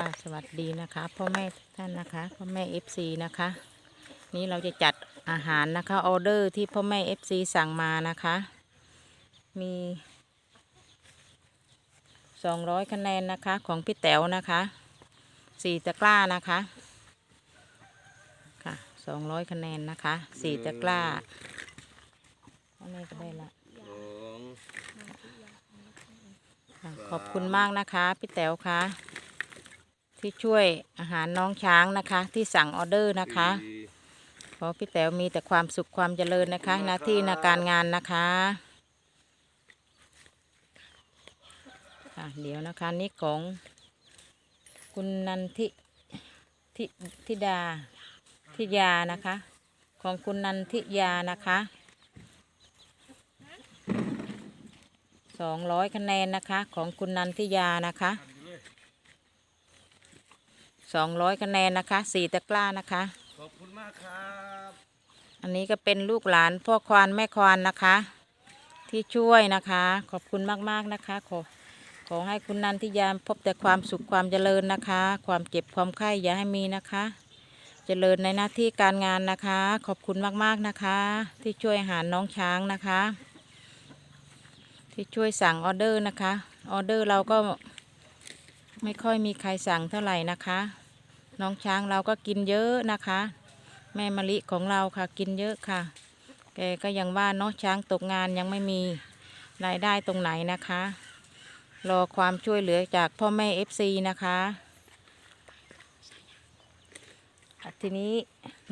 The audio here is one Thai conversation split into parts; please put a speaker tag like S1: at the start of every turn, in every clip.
S1: ค่ะสวัสดีนะคะพ่อแม่ทุกท่านนะคะพ่อแม่ FC นะคะ นี่เราจะจัดอาหารนะคะออเดอร์ที่พ่อแม่ FC สั่งมานะคะ มี 200 คะแนนนะคะของพี่แต๋วนะคะสี่ตะกร้านะคะค่ะ 200 คะแนนนะคะสี่ตะกร้าอันนี้ก็ได้ละ
S2: สอง
S1: ค่ะขอบคุณมากนะคะ พี่แต๋วคะ ที่ช่วยอาหารน้องช้างนะคะ ที่สั่งออเดอร์นะคะ
S2: สี่
S1: ขอพี่แต๋วมีแต่ความสุขความเจริญนะคะ หน้าที่ในการงานนะคะค่ะเดี๋ยวนะคะนี่ของคุณนันทิทิทิดาทิยานะคะ ของคุณนันทิยานะคะสองร้อยคะแนนนะคะ ของคุณนันทิยานะคะ สองร้อยคะแนนนะคะสี่ตะกร้านะคะ
S2: ขอบคุณมากครับ
S1: อันนี้ก็เป็นลูกหลานพ่อควานแม่ควานนะคะ ที่ช่วยนะคะ ขอบคุณมากๆนะคะขอขอให้คุณนันทิยามพบแต่ความสุขความเจริญนะคะ ความเจ็บความไข้อย่าให้มีนะคะ เจริญในหน้าที่การงานนะคะ ขอบคุณมากๆนะคะ ที่ช่วยอาหารน้องช้างนะคะ ที่ช่วยสั่งออเดอร์นะคะ ออเดอร์เราก็ไม่ค่อยมีใครสั่งเท่าไหร่นะคะ น้องช้างเราก็กินเยอะนะคะ แม่มะลิของเราค่ะกินเยอะค่ะ แกก็ยังว่าเนาะช้างตกงานยังไม่มีรายได้ตรงไหนนะคะ รอความช่วยเหลือจากพ่อแม่ FC นะคะทีนี้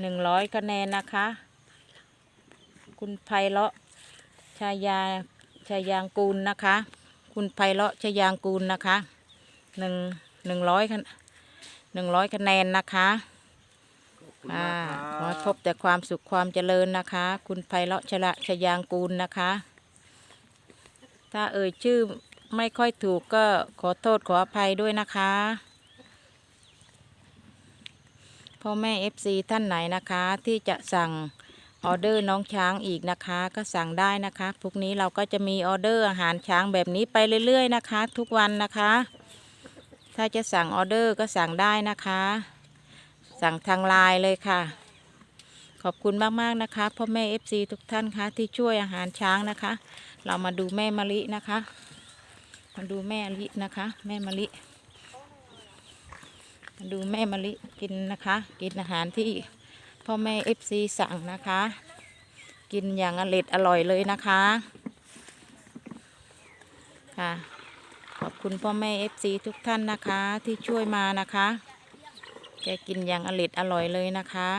S1: หนึ่งร้อยคะแนนนะคะ คุณไพเราะชายาชายางกูลนะคะ คุณไพเราะชายางกูลนะคะหนึ่งหนึ่งร้อยคะ หนึ่งร้อยคะแนนนะคะ
S2: ขอบคุณ
S1: ค่ะ
S2: มากค
S1: ขอ
S2: รั
S1: ให้พ
S2: บบ
S1: แต่ความสุขความเจริญนะคะ คุณไพเราะชละชยางกูลนะคะ ถ้าเอ่ยชื่อไม่ค่อยถูกก็ขอโทษขออภัยด้วยนะคะพ่อแม่เอฟซีท่านไหนนะคะ ที่จะสั่งออเดอร์น้องช้างอีกนะคะ ก็สั่งได้นะคะพรุ่งนี้เราก็จะมีออเดอร์อาหารช้างแบบนี้ไปเรื่อย ๆ นะคะ ทุกวันนะคะ ถ้าจะสั่งออเดอร์ก็สั่งได้นะคะ สั่งทางไลน์เลยค่ะ ขอบคุณมากๆนะคะพ่อแม่ FC ทุกท่านคะที่ช่วยอาหารช้างนะคะ เรามาดูแม่มะลินะคะ มาดูแม่มะลินะคะ แม่มะลิมาดูแม่มะลิกินนะคะ กินอาหารที่พ่อแม่ FC สั่งนะคะ กินอย่างอร่อยอร่อยเลยนะคะค่ะ ขอบคุณพ่อแม่ FC ทุกท่านนะคะที่ช่วยมานะคะ แกกินอย่างอริดอร่อยเลยนะคะ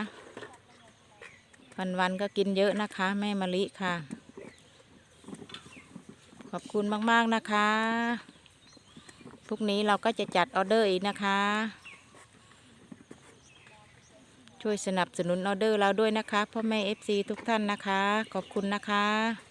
S1: วันวันก็กินเยอะนะคะ แม่มะลิค่ะ ขอบคุณมากๆนะคะพรุ่งนี้เราก็จะจัดออเดอร์อีกนะคะ ช่วยสนับสนุนออเดอร์เราด้วยนะคะพ่อแม่ FC ทุกท่านนะคะ ขอบคุณนะคะ